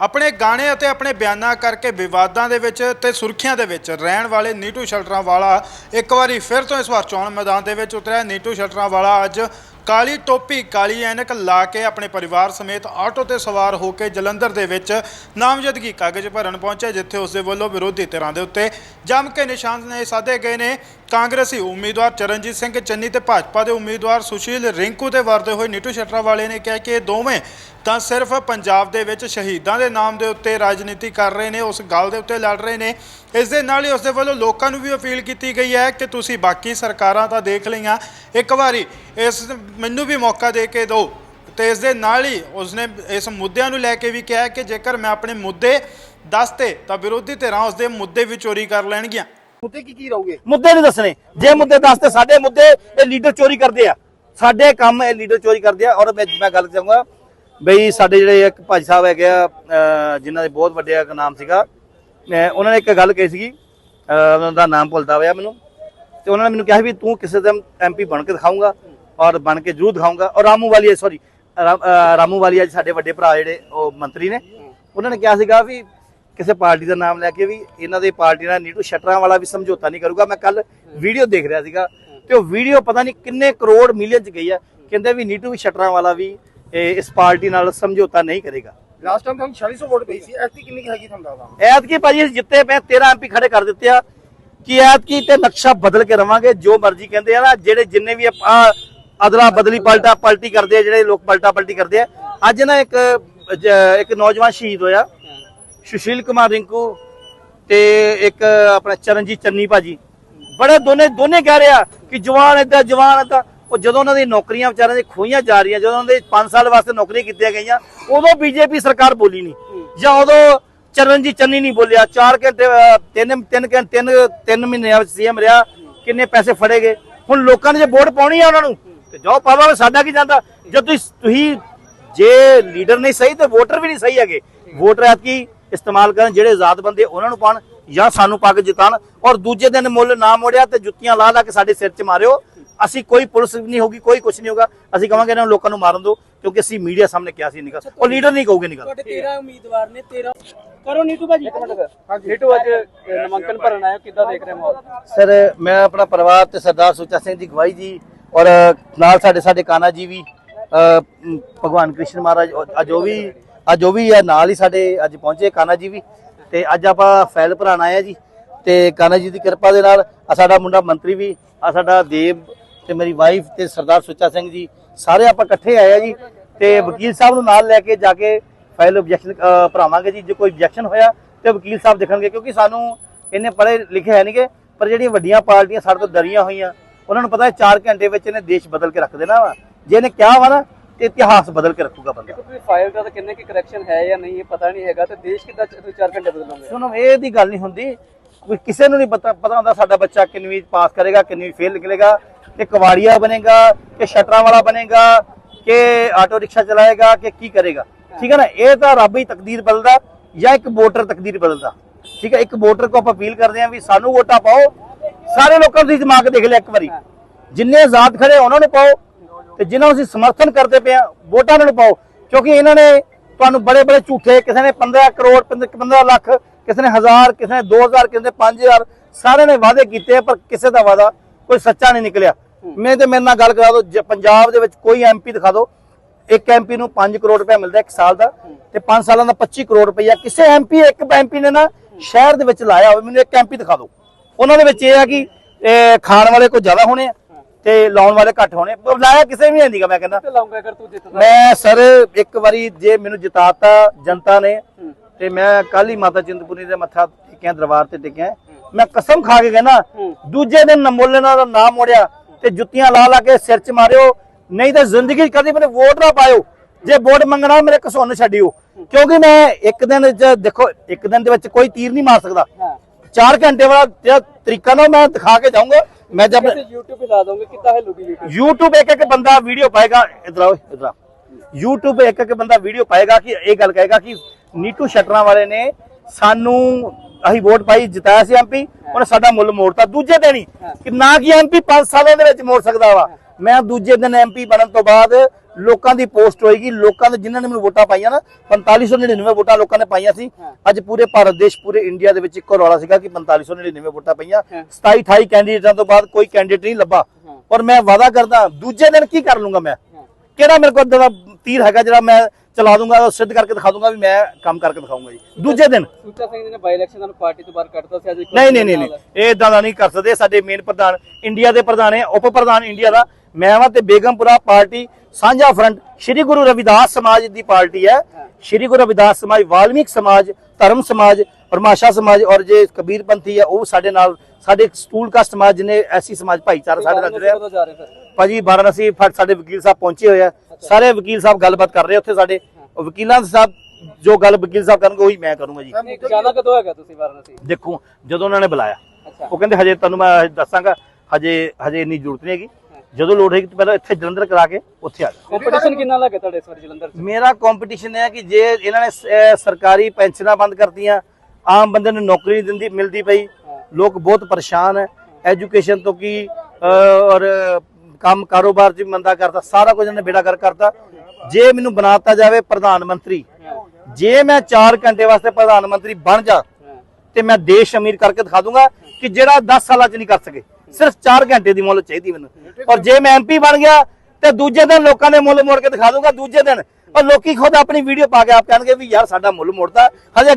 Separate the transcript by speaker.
Speaker 1: ਆਪਣੇ ਗਾਣੇ ਅਤੇ ਆਪਣੇ ਬਿਆਨਾਂ ਕਰਕੇ ਵਿਵਾਦਾਂ ਦੇ ਵਿੱਚ ਤੇ ਸੁਰਖੀਆਂ ਦੇ ਵਿੱਚ ਰਹਿਣ ਵਾਲੇ ਨੀਟੂ ਸ਼ਲਟਰਾਂ ਵਾਲਾ ਇੱਕ ਵਾਰੀ ਫਿਰ ਤੋਂ ਇਸ ਵਾਰ ਚੋਣ ਮੈਦਾਨ ਦੇ ਵਿੱਚ ਉਤਰਿਆ। ਨੀਟੂ ਸ਼ਲਟਰਾਂ ਵਾਲਾ ਅੱਜ ਕਾਲੀ ਟੋਪੀ, ਕਾਲੀ ਐਨਕ ਲਾ ਕੇ ਆਪਣੇ ਪਰਿਵਾਰ ਸਮੇਤ ਆਟੋ ਤੇ ਸਵਾਰ ਹੋ ਕੇ ਜਲੰਧਰ ਦੇ ਵਿੱਚ ਨਾਮਜ਼ਦਗੀ ਕਾਗਜ਼ ਭਰਨ ਪਹੁੰਚਿਆ ਜਿੱਥੇ ਉਸ ਦੇ ਵੱਲੋਂ ਵਿਰੋਧੀ ਧਿਰਾਂ ਦੇ ਉੱਤੇ ਜੰਮ ਕੇ ਨਿਸ਼ਾਨ ਨੇ ਸਾਧੇ ਗਏ ਨੇ। ਕਾਂਗਰਸੀ ਉਮੀਦਵਾਰ ਚਰਨਜੀਤ ਸਿੰਘ ਚੰਨੀ ਤੇ ਭਾਜਪਾ ਦੇ ਉਮੀਦਵਾਰ ਸੁਸ਼ੀਲ ਰਿੰਕੂ ਤੇ ਵਰਦੇ ਹੋਏ ਨੀਟੂ ਸ਼ਟਰਾ ਵਾਲੇ ਨੇ ਕਿਹਾ ਕਿ ਇਹ ਦੋਵੇਂ ਤਾਂ ਸਿਰਫ ਪੰਜਾਬ ਦੇ ਵਿੱਚ ਸ਼ਹੀਦਾਂ ਦੇ ਨਾਮ ਦੇ ਉੱਤੇ ਰਾਜਨੀਤੀ ਕਰ ਰਹੇ ਨੇ ਉਸ ਗੱਲ ਦੇ ਉੱਤੇ ਲੜ ਰਹੇ ਨੇ। ਇਸ ਦੇ ਨਾਲ ਹੀ ਉਸ ਦੇ ਵੱਲੋਂ ਲੋਕਾਂ ਨੂੰ ਵੀ ਅਪੀਲ ਕੀਤੀ ਗਈ ਹੈ ਕਿ ਤੁਸੀਂ ਬਾਕੀ ਸਰਕਾਰਾਂ ਤਾਂ ਦੇਖ ਲਈਆਂ। ਇੱਕ ਵਾਰੀ ਇਸ ਮੈਨੂੰ ਵੀ ਮੌਕਾ ਦੇ ਕੇ ਦਿਓ। ਤੇ ਇਸ ਦੇ ਨਾਲ ਹੀ ਉਸਨੇ ਇਸ ਮੁੱਦਿਆਂ ਨੂੰ ਲੈ ਕੇ ਵੀ ਕਿਹਾ ਕਿ ਜੇਕਰ ਮੈਂ ਆਪਣੇ ਮੁੱਦੇ ਦੱਸਤੇ ਤਾਂ ਵਿਰੋਧੀ ਧਿਰਾਂ ਉਸ ਦੇ ਮੁੱਦੇ ਵੀ ਚੋਰੀ ਕਰ ਲੈਣਗੀਆਂ।
Speaker 2: ਮੁੱਦੇ ਕੀ ਕੀ ਰਹੋਗੇ?
Speaker 3: ਮੁੱਦੇ ਨਹੀਂ ਦੱਸਣੇ। ਜੇ ਮੁੱਦੇ ਦੱਸਦੇ ਸਾਡੇ ਮੁੱਦੇ ਇਹ ਲੀਡਰ ਚੋਰੀ ਕਰਦੇ ਆ। ਸਾਡੇ ਕੰਮ ਇਹ ਲੀਡਰ ਚੋਰੀ ਕਰਦੇ ਆ। ਔਰ ਮੈਂ ਮੈਂ ਗੱਲ ਚਾਹੂੰਗਾ ਬਈ ਸਾਡੇ ਜਿਹੜੇ ਇੱਕ ਭਾਈ ਸਾਹਿਬ ਹੈਗੇ ਆ, ਅਹ, ਜਿਨ੍ਹਾਂ ਦੇ ਬਹੁਤ ਵੱਡੇ ਨਾਮ ਸੀਗਾ। ਮੈਂ ਉਹਨਾਂ ਨੇ ਇੱਕ ਗੱਲ ਕਹੀ ਸੀਗੀ ਉਹਨਾਂ ਦਾ ਨਾਮ ਭੁੱਲਦਾ ਹੋਇਆ ਮੈਨੂੰ। ਤੇ ਉਹਨਾਂ ਨੇ ਮੈਨੂੰ ਕਿਹਾ ਵੀ ਤੂੰ ਕਿਸੇ ਦਿਨ ਐਮਪੀ ਬਣ ਕੇ ਦਿਖਾਊਂਗਾ ਔਰ ਬਣ ਕੇ ਜ਼ਰੂਰ ਦਿਖਾਊਂਗਾ। ਔਰ ਰਾਮੂ ਵਾਲੀਆ ਸੌਰੀ ਰਾਮੂ ਵਾਲੀਆ ਜੀ ਸਾਡੇ ਵੱਡੇ ਭਰਾ ਜਿਹੜੇ, ਉਹ ਮੰਤਰੀ ਨੇ। ਉਹਨਾਂ ਨੇ ਕਿਹਾ ਸੀਗਾ ਵੀ ਕਿਸੇ ਪਾਰਟੀ ਦਾ ਨਾਮ ਲੈ ਕੇ ਵੀ ਇਹਨਾਂ ਦੀ ਪਾਰਟੀ ਨਾਲ ਨੀਟੂ ਸ਼ਟਰਾਂ ਵਾਲਾ ਵੀ ਸਮਝੌਤਾ ਨਹੀਂ ਕਰੂਗਾ। ਮੈਂ ਕੱਲ ਵੀਡੀਓ ਦੇਖ ਰਿਹਾ ਸੀਗਾ ਤੇ ਉਹ ਵੀਡੀਓ ਪਤਾ ਨਹੀਂ ਕਿੰਨੇ ਕਰੋੜ ਮਿਲੀਅਨ ਚ ਗਈ ਆ। ਕਹਿੰਦੇ ਵੀ ਨੀਟੂ ਸ਼ਟਰਾਂ ਵਾਲਾ ਵੀ ਇਸ ਪਾਰਟੀ ਨਾਲ ਸਮਝੌਤਾ ਨਹੀਂ ਕਰੇਗਾ।
Speaker 2: ਲਾਸਟ ਟਾਈਮ ਤੁਹਾਨੂੰ 4600 ਵੋਟ ਪਈ ਸੀ ਐਤਕੀ ਕਿੰਨੀ ਹੈਗੀ ਤੁਹਾਨੂੰ ਦੱਸਦਾ
Speaker 3: ਐਤਕੀ ਭਾਜੀ ਅਸੀਂ ਜਿੱਤੇ ਪਏ 13 ਐਮਪੀ ਖੜੇ ਕਰ ਦਿੱਤੇ ਆ। ਕਿ ਐਤਕੀ ਤੇ ਨਕਸ਼ਾ ਬਦਲ ਕੇ ਰਵਾਂਗੇ ਜੋ ਮਰਜ਼ੀ ਕਹਿੰਦੇ ਆ ਨਾ ਜਿਹੜੇ ਜਿੰਨੇ ਵੀ ਆ ਅਦਲਾ ਬਦਲੀ ਪਲਟਾ ਪਲਟੀ ਕਰਦੇ ਆ ਜਿਹੜੇ ਲੋਕ ਪਲਟਾ ਪਲਟੀ ਕਰਦੇ ਆ। ਅੱਜ ਨਾ ਇੱਕ ਇੱਕ ਨੌਜਵਾਨ ਸ਼ਹੀਦ ਹੋਇਆ ਸੁਸ਼ੀਲ ਕੁਮਾਰ ਰਿੰਕੂ ਤੇ ਇੱਕ ਆਪਣਾ ਚਰਨਜੀਤ ਚੰਨੀ ਭਾਜੀ। ਬੜੇ ਦੋਨੇ ਦੋਨੇ ਕਹਿ ਰਿਹਾ ਕਿ ਜਵਾਨ ਏਦਾਂ ਜਵਾਨ ਏਦਾਂ ਉਹ ਜਦੋਂ ਉਹਨਾਂ ਦੀ ਨੌਕਰੀਆਂ ਵਿਚਾਰਿਆਂ ਦੀ ਖੋਈਆਂ ਜਾ ਰਹੀਆਂ ਜਦੋਂ ਉਹਨਾਂ ਦੇ 5 ਸਾਲ ਵਾਸਤੇ ਨੌਕਰੀਆਂ ਕੀਤੀਆਂ ਗਈਆਂ ਉਦੋਂ ਬੀਜੇਪੀ ਸਰਕਾਰ ਬੋਲੀ ਨਹੀਂ। ਜਾਂ ਉਦੋਂ ਚਰਨਜੀਤ ਚੰਨੀ ਨਹੀਂ ਬੋਲਿਆ 4 ਘੰਟੇ ਅਹ, ਤਿੰਨ ਤਿੰਨ ਘੰਟੇ ਤਿੰਨ ਤਿੰਨ ਮਹੀਨਿਆਂ ਵਿੱਚ ਸੀਐਮ ਰਿਹਾ ਕਿੰਨੇ ਪੈਸੇ ਫੜੇਗੇ ਹੁਣ ਲੋਕਾਂ ਨੇ ਜੇ ਵੋਟ ਪਾਉਣੀ ਆ ਉਹਨਾਂ ਨੂੰ ਤੇ ਜਾਓ ਪਾਵਾ ਸਾਡਾ ਕੀ ਜਾਂਦਾ। ਜੇ ਤੁਸੀਂ ਤੁਸੀਂ ਜੇ ਲੀਡਰ ਨਹੀਂ ਸਹੀ ਤੇ ਵੋਟਰ ਵੀ ਨਹੀਂ ਸਹੀ ਹੈਗੇ। ਵੋਟਰ ਐਤਕੀ ਇਸਤੇਮਾਲ ਕਰਨ ਜਿਹੜੇ ਆਜ਼ਾਦ ਬੰਦੇ ਉਹਨਾਂ ਨੂੰ ਪਾਣ ਜਾਂ ਸਾਨੂੰ ਪਾ ਕੇ ਜਿਤਾਣ ਔਰ ਦੂਜੇ ਦਿਨ ਮੁੱਲ ਨਾ ਮੋੜਿਆ ਤੇ ਜੁੱਤੀਆਂ ਲਾ ਲਾ ਕੇ ਸਾਡੇ ਸਿਰ 'ਚ ਮਾਰਿਓ। ਅਸੀਂ ਕੋਈ ਪੁਲਿਸ ਨਹੀਂ ਹੋਗੀ ਕੋਈ ਕੁਝ ਨਹੀਂ ਹੋਗਾ ਅਸੀਂ ਕਹਾਂਗੇ ਇਹਨਾਂ ਨੂੰ ਲੋਕਾਂ ਨੂੰ ਮਾਰਨ ਦਿਓ ਕਿਉਂਕਿ ਅਸੀਂ ਮੀਡੀਆ ਸਾਹਮਣੇ ਕਿਹਾ ਸੀ ਨਿਕਲ। ਉਹ ਲੀਡਰ ਨਹੀਂ ਕਹੂਗੇ ਨਿਕਲ।
Speaker 4: ਤੁਹਾਡੇ 13 ਉਮੀਦਵਾਰ ਨੇ 13 ਕਰੋ ਨੀਟੂ ਭਾਜੀ
Speaker 5: ਨੀਟੂ ਅੱਜ ਨਮੰਕਨ ਭਰਨ ਆਇਆ ਕਿੱਦਾਂ ਦੇਖ ਰਹੇ ਮਾਹੌਲ?
Speaker 3: ਸਰ ਮੈਂ ਆਪਣਾ ਪਰਿਵਾਰ ਤੇ ਸਰਦਾਰ ਸੁੱਚਾ ਸਿੰਘ ਦੀ ਗਵਾਹੀ ਜੀ ਔਰ ਨਾਲ ਸਾਡੇ ਸਾਡੇ ਕਾਨਾ ਜੀ ਵੀ ਭਗਵਾਨ ਕ੍ਰਿਸ਼ਨ ਮਹਾਰਾਜ ਅੱਜ ਉਹ ਵੀ ਅੱਜ ਉਹ ਵੀ ਹੈ ਨਾਲ ਹੀ ਸਾਡੇ ਅੱਜ ਪਹੁੰਚੇ ਕਾਨਾ ਜੀ ਵੀ। ਤੇ ਅੱਜ ਆਪਾਂ ਫੈਲ ਭਰਾਣਾ ਆਇਆ ਜੀ। ਤੇ ਕਾਨਾ ਜੀ ਦੀ ਕਿਰਪਾ ਦੇ ਨਾਲ ਆ ਸਾਡਾ ਮੁੰਡਾ ਮੰਤਰੀ ਵੀ ਆ ਸਾਡਾ ਦੇਵ ਤੇ ਮੇਰੀ ਵਾਈਫ ਤੇ ਸਰਦਾਰ ਸੁੱਚਾ ਸਿੰਘ ਜੀ ਸਾਰੇ ਆਪਾਂ ਇਕੱਠੇ ਆਏ ਆ ਜੀ ਤੇ ਵਕੀਲ ਸਾਹਿਬ ਨੂੰ ਨਾਲ ਲੈ ਕੇ ਜਾ ਕੇ ਫਾਈਲ ਆਬਜੈਕਸ਼ਨ ਭਰਾਵਾਂਗੇ ਜੀ। ਜੇ ਕੋਈ ਆਬਜੈਕਸ਼ਨ ਹੋਇਆ ਤੇ ਵਕੀਲ ਸਾਹਿਬ ਦੇਖਣਗੇ ਕਿਉਂਕਿ ਸਾਨੂੰ ਇੰਨੇ ਪੜ੍ਹੇ ਲਿਖੇ ਹੈ ਨਹੀਂਗੇ ਪਰ ਜਿਹੜੀਆਂ ਵੱਡੀਆਂ ਪਾਰਟੀਆਂ ਸਾਡੇ ਤੋਂ ਡਰੀਆਂ ਹੋਈਆਂ ਉਹਨਾਂ ਨੂੰ ਪਤਾ ਹੈ 4 ਘੰਟੇ ਵਿੱਚ ਇਹਨੇ ਦੇਸ਼ ਬਦਲ ਕੇ ਰੱਖ ਦੇਣਾ ਵਾ। ਜੇ ਇਹਨੇ ਕਿਹਾ ਵਾ ਨਾ ਤੇ ਇਤਿਹਾਸ ਬਦਲ ਕੇ ਰੱਖੂਗਾ ਬੰਦਾ।
Speaker 5: ਕੋਈ ਫਾਈਲ ਦਾ ਤਾਂ ਕਿੰਨੇ ਕੀ ਕਰੈਕਸ਼ਨ ਹੈ ਜਾਂ ਨਹੀਂ ਇਹ ਪਤਾ ਨਹੀਂ ਹੈਗਾ ਤੇ ਦੇਸ਼ ਕਿੱਦਾਂ ਤੁਸੀਂ 4 ਘੰਟੇ ਬਦਲੋਗੇ?
Speaker 3: ਸੁਣੋ ਇਹ ਦੀ ਗੱਲ ਨਹੀਂ ਹੁੰਦੀ। ਕਿਸੇ ਨੂੰ ਨਹੀਂ ਪਤਾ ਪਤਾ ਹੁੰਦਾ ਸਾਡਾ ਬੱਚਾ ਕਿੰਨਵੀਂ ਪਾਸ ਕਰੇਗਾ ਕਿੰਨਵੀਂ ਫੇਲ ਨਿਕਲੇਗਾ, ਕਿ ਕਵਾੜੀਆ ਬਣੇਗਾ, ਕਿ ਸ਼ਟਰਾਂ ਵਾਲਾ ਬਣੇਗਾ, ਕਿ ਆਟੋ ਰਿਕਸ਼ਾ ਚਲਾਏਗਾ, ਕਿ ਕੀ ਕਰੇਗਾ। ਠੀਕ ਹੈ ਨਾ? ਇਹ ਤਾਂ ਰੱਬ ਹੀ ਤਕਦੀਰ ਬਦਲਦਾ ਜਾਂ ਇੱਕ ਵੋਟਰ ਤਕਦੀਰ ਬਦਲਦਾ। ਠੀਕ ਹੈ? ਇੱਕ ਵੋਟਰ ਕੋ ਆਪਾਂ ਅਪੀਲ ਕਰਦੇ ਹਾਂ ਵੀ ਸਾਨੂੰ ਵੋਟਾਂ ਪਾਓ। ਸਾਰੇ ਲੋਕਾਂ ਦੀ ਦਿਮਾਗ ਦੇਖ ਲਿਆ ਇੱਕ ਵਾਰੀ। ਜਿੰਨੇ ਆਜ਼ਾਦ ਖੜੇ ਉਹਨਾਂ ਨੂੰ ਪਾਓ। ਤੇ ਜਿਨ੍ਹਾਂ ਨੂੰ ਅਸੀਂ ਸਮਰਥਨ ਕਰਦੇ ਪਏ ਆ ਵੋਟਾਂ ਉਹਨਾਂ ਨੂੰ ਪਾਓ। ਕਿਉਂਕਿ ਇਹਨਾਂ ਨੇ ਤੁਹਾਨੂੰ ਬੜੇ ਬੜੇ ਝੂਠੇ, ਕਿਸੇ ਨੇ 15 ਕਰੋੜ 15 ਲੱਖ ਕਿਸੇ ਨੇ 1000 ਕਿਸੇ ਨੇ 2000 ਕਿਸੇ ਨੇ 5000 ਸਾਰਿਆਂ ਨੇ ਵਾਅਦੇ ਕੀਤੇ ਪਰ ਕਿਸੇ ਦਾ ਵਾਅਦਾ ਕੋਈ ਸੱਚਾ ਨਹੀਂ ਨਿਕਲਿਆ। ਮੈਂ ਤੇ ਮੇਰੇ ਨਾਲ ਗੱਲ ਕਰਾ ਦਿਓ ਜੇ ਪੰਜਾਬ ਦੇ ਵਿੱਚ ਕੋਈ ਐਮਪੀ ਦਿਖਾ ਦਿਓ ਇੱਕ ਐਮਪੀ ਨੂੰ 5 ਕਰੋੜ ਰੁਪਏ ਮਿਲਦਾ ਇੱਕ ਸਾਲ ਦਾ ਤੇ 5 ਸਾਲਾਂ ਦਾ 25 ਕਰੋੜ ਰੁਪਇਆ ਕਿਸੇ ਐਮਪੀ ਇੱਕ ਐਮਪੀ ਨੇ ਨਾ ਸ਼ਹਿਰ ਦੇ ਵਿੱਚ ਲਾਇਆ ਹੋਵੇ ਮੈਨੂੰ ਇੱਕ ਐਮਪੀ ਦਿਖਾ ਦਿਓ। ਉਹਨਾਂ ਦੇ ਵਿੱਚ ਇਹ ਆ ਕਿ ਖਾਣ ਵਾਲੇ ਕੋਈ ਜ਼ਿਆਦਾ ਹੋਣੇ ਆ ਤੇ ਲਾਉਣ ਵਾਲੇ ਘੱਟ ਹੋਣੇ ਲਾਇਆ ਕਿਸੇ ਵੀ ਨਹੀਂ ਨਹੀਂਗਾ ਮੈਂ ਕਹਿੰਦਾ।
Speaker 5: ਤੇ ਲਾਉਂਗਾ ਅਗਰ ਤੂੰ ਜਿੱਤਦਾ?
Speaker 3: ਮੈਂ ਸਰ ਇੱਕ ਵਾਰੀ ਜੇ ਮੈਨੂੰ ਜਿਤਾਤਾ ਜਨਤਾ ਨੇ ਤੇ ਮੈਂ ਕੱਲ ਹੀ ਮਾਤਾ ਚਿੰਤਪੁਰਨੀ ਦੇ ਮੱਥਾ ਟੇਕਿਆ ਦਰਬਾਰ ਤੇ ਟੇਕਿਆ। ਮੈਂ ਕਸਮ ਖਾ ਕੇ ਕਹਿੰਦਾ ਦੂਜੇ ਦਿਨ ਨਮੋਲਨਾ ਦਾ ਨਾਮ ਮੋੜਿਆ ਤੇ ਜੁੱਤੀਆਂ ਲਾ ਲਾ ਕੇ ਸਿਰ 'ਚ ਮਾਰਿਓ ਨਹੀਂ ਤਾਂ ਜ਼ਿੰਦਗੀ 'ਚ ਕਦੀ ਮੈਨੂੰ ਵੋਟ ਨਾ ਪਾਇਓ। ਜੇ ਵੋਟ ਮੰਗਣਾ ਮੇਰੇ ਕਸੁੰਨ ਛੱਡਿਓ। ਕਿਉਂਕਿ ਮੈਂ ਇੱਕ ਦਿਨ 'ਚ ਦੇਖੋ ਇੱਕ ਦਿਨ ਦੇ ਵਿੱਚ ਕੋਈ ਤੀਰ ਨਹੀਂ ਮਾਰ ਸਕਦਾ। 4 ਘੰਟੇ ਵਾਲਾ ਤਰੀਕਾ ਨਾ ਮੈਂ ਦਿਖਾ ਕੇ ਜਾਊਂਗਾ। ਮੈਂ ਜਦ
Speaker 5: YouTube ਤੇ ਲਾ ਦੋਗੇ ਕਿੱਦਾਂ ਹਿੱਲੂਗੀ YouTube?
Speaker 3: YouTube ਇੱਕ ਇੱਕ ਬੰਦਾ ਵੀਡੀਓ ਪਾਏਗਾ ਇਧਰ ਆਓ ਇਧਰ YouTube ਇੱਕ ਇੱਕ ਬੰਦਾ ਵੀਡੀਓ ਪਾਏਗਾ ਕਿ ਇਹ ਗੱਲ ਕਹੇਗਾ ਕਿ ਨੀਟੂ ਸ਼ਟਰਾਂ ਵਾਲੇ ਨੇ ਸਾਨੂੰ ਅਸੀਂ ਵੋਟ ਪਾਈ ਜਿਤਾਇਆ ਸੀ ਐਮਪੀ ਉਹਨੇ ਸਾਡਾ ਮੁੱਲ ਮੋੜਤਾ। ਦੂਜੇ ਦਿਨ ਹੀ ਕਿ ਨਾ ਕਿ ਐਮਪੀ 5 ਸਾਲਾਂ ਦੇ ਵਿੱਚ ਮੋੜ ਸਕਦਾ ਵਾ। ਮੈਂ ਦੂਜੇ ਦਿਨ ਐਮਪੀ ਬਣਨ ਤੋਂ ਬਾਅਦ ਲੋਕਾਂ ਦੀ ਪੋਸਟ ਹੋਏਗੀ। ਲੋਕਾਂ ਦੇ ਜਿਨ੍ਹਾਂ ਨੇ ਮੈਨੂੰ ਵੋਟਾਂ ਪਾਈਆਂ ਨਾ 4599 ਵੋਟਾਂ ਲੋਕਾਂ ਨੇ ਪਾਈਆਂ ਸੀ। ਅੱਜ ਪੂਰੇ ਭਾਰਤ ਦੇਸ਼ ਪੂਰੇ ਇੰਡੀਆ ਦੇ ਵਿੱਚ ਇੱਕੋ ਰੌਲਾ ਸੀਗਾ ਕਿ 4599 ਵੋਟਾਂ ਪਈਆਂ। 27 28 ਕੈਂਡੀਡੇਟਾਂ ਤੋਂ ਬਾਅਦ ਕੋਈ ਕੈਂਡੀਡੇਟ ਨਹੀਂ ਲੱਭਾ। ਔਰ ਮੈਂ ਵਾਅਦਾ ਕਰਦਾ ਦੂਜੇ ਦਿਨ ਕੀ ਕਰ ਲੂੰਗਾ ਮੈਂ? ਕਿਹੜਾ ਮੇਰੇ ਕੋਲ ਦਾ ਤੀਰ ਹੈਗਾ ਜਿਹੜਾ ਮੈਂ ਚਲਾ ਦੂੰਗਾ ਸਿੱਧ ਕਰਕੇ ਦਿਖਾ ਦੂੰਗਾ ਵੀ ਮੈਂ ਕੰਮ ਕਰਕੇ ਦਿਖਾਊਂਗਾ ਜੀ। ਦੂਜੇ ਦਿਨ।
Speaker 5: ਸੁੱਚਾ ਸਿੰਘ ਜੀ ਨੇ ਬਾਈ ਇਲੈਕਸ਼ਨ ਨੂੰ ਪਾਰਟੀ ਤੋਂ ਬਾਹਰ ਕੱਢਤਾ ਸੀ ਅੱਜ ਇੱਕ
Speaker 3: ਨਹੀਂ ਨਹੀਂ ਨਹੀਂ ਇਹ ਇਦਾਂ ਦਾ ਨਹੀਂ ਕਰ ਸਕਦੇ। ਸਾਡੇ ਮੇਨ ਪ੍ਰਧਾਨ ਇੰਡੀਆ ਦੇ ਪ੍ਰਧਾਨ ਹੈ ਉਪ ਪ੍ਰਧਾਨ ਇੰਡੀਆ ਦਾ। ਮੈਂ ਵਾਂ ਤੇ ਬੇਗਮਪੁਰਾ ਪਾਰਟੀ ਸਾਂਝਾ ਫਰੰਟ ਸ਼੍ਰੀ ਗੁਰੂ ਰਵਿਦਾਸ ਸਮਾਜ ਦੀ ਪਾਰਟੀ ਹੈ। ਸ਼੍ਰੀ ਗੁਰੂ ਰਵਿਦਾਸ ਸਮਾਜ ਵਾਲਮੀਕ ਸਮਾਜ ਧਰਮ ਸਮਾਜ ਪਰਮਾਸ਼ਾ ਸਮਾਜ ਔਰ ਜੇ ਕਬੀਰ ਪੰਥੀ ਹੈ ਉਹ ਸਾਡੇ ਨਾਲ ਸਾਡੇ ਸਟੂਲ ਕਾਸਟ ਸਮਾਜ ਜਿਹਨੇ ਐਸੀ ਸਮਾਜ ਭਾਈਚਾਰਾ ਸਾਡੇ ਨਾਲ ਜੁੜਿਆ। ਭਾਜੀ ਫਟ ਸਾਡੇ ਵਕੀਲ ਸਾਹਿਬ ਪਹੁੰਚੇ ਹੋਏ ਆ। ਸਾਰੇ ਵਕੀਲ ਸਾਹਿਬ ਗੱਲਬਾਤ ਕਰ ਰਹੇ ਉੱਥੇ ਸਾਡੇ। ਵਕੀਲਾਂ ਸਾਹਿਬ ਜੋ ਗੱਲ ਵਕੀਲ ਸਾਹਿਬ ਕਰਨਗੇ ਉਹੀ ਮੈਂ ਕਰੂੰਗਾ ਜੀ।
Speaker 5: ਜਾਣਾ ਕਦੋਂ ਹੈਗਾ ਤੁਸੀਂ ਵਾਰਾਣਸੀ?
Speaker 3: ਦੇਖੋ ਜਦੋਂ ਉਹਨਾਂ ਨੇ ਬੁਲਾਇਆ। ਉਹ ਕਹਿੰਦੇ ਹਜੇ ਤੁਹਾਨੂੰ ਮੈਂ ਦੱਸਾਂਗਾ ਹਜੇ ਹਜੇ ਇੰਨੀ ਜ਼ਰੂਰਤ ਨਹੀਂ ਹੈਗੀ। ਜਦੋਂ ਲੋੜ ਹੈਗੀ ਪਹਿਲਾਂ ਇੱਥੇ ਜਲੰਧਰ ਕਰਾ ਕੇ ਉੱਥੇ ਆ ਜਾਓ।
Speaker 5: ਕੰਪੀਟੀਸ਼ਨ ਕਿੰਨਾ ਲੱਗੇ ਤੁਹਾਡੇ ਇਸ ਵਾਰੀ ਜਲੰਧਰ
Speaker 3: ਮੇਰਾ ਕੰਪੀਟੀਸ਼ਨ ਹੈ ਕਿ ਜੇ ਇਹਨਾਂ ਨੇ ਸਰਕਾਰੀ ਪੈਨਸ਼ਨਾਂ ਬੰਦ ਕਰਤੀਆਂ ਆਮ ਬੰਦੇ ਨੂੰ ਨੌਕਰੀ ਨਹੀਂ ਦਿੰਦੀ ਮਿਲਦੀ ਪਈ। ਲੋਕ ਬਹੁਤ ਪਰੇਸ਼ਾਨ ਹੈ। ਐਜੂਕੇਸ਼ਨ ਤੋਂ ਕੀ ਔਰ ਕੰਮ ਕਾਰੋਬਾਰ 'ਚ ਵੀ ਮੰਦਾ ਕਰਤਾ ਸਾਰਾ ਕੁਝ ਇਹਨੇ ਬੇੜਾ ਕਰ ਕਰਤਾ। ਜੇ ਮੈਨੂੰ ਬਣਾਤਾ ਜਾਵੇ ਪ੍ਰਧਾਨ ਮੰਤਰੀ, ਜੇ ਮੈਂ 4 ਘੰਟੇ ਵਾਸਤੇ ਪ੍ਰਧਾਨ ਮੰਤਰੀ ਬਣ ਜਾ, ਤੇ ਮੈਂ ਦੇਸ਼ ਅਮੀਰ ਕਰਕੇ ਦਿਖਾ ਦੂੰਗਾ ਕਿ ਜਿਹੜਾ 10 ਸਾਲਾਂ 'ਚ ਨਹੀਂ ਕਰ ਸਕੇ। ਸਿਰਫ 4 ਘੰਟੇ ਦੀ ਮੁੱਲ ਚਾਹੀਦੀ ਮੈਨੂੰ। ਔਰ ਜੇ ਮੈਂ ਐਮਪੀ ਬਣ ਗਿਆ, ਤੇ ਦੂਜੇ ਦਿਨ ਲੋਕਾਂ ਦੇ ਮੁੱਲ ਮੋੜ ਕੇ ਦਿਖਾ ਦੂੰਗਾ, ਦੂਜੇ ਦਿਨ। ਔਰ ਲੋਕੀ ਖੁਦ ਆਪਣੀ ਵੀਡੀਓ ਪਾ ਕੇ ਆਪ ਕਹਿਣਗੇ ਵੀ ਯਾਰ ਸਾਡਾ ਮੁੱਲ ਮੋੜਦਾ ਹਜੇ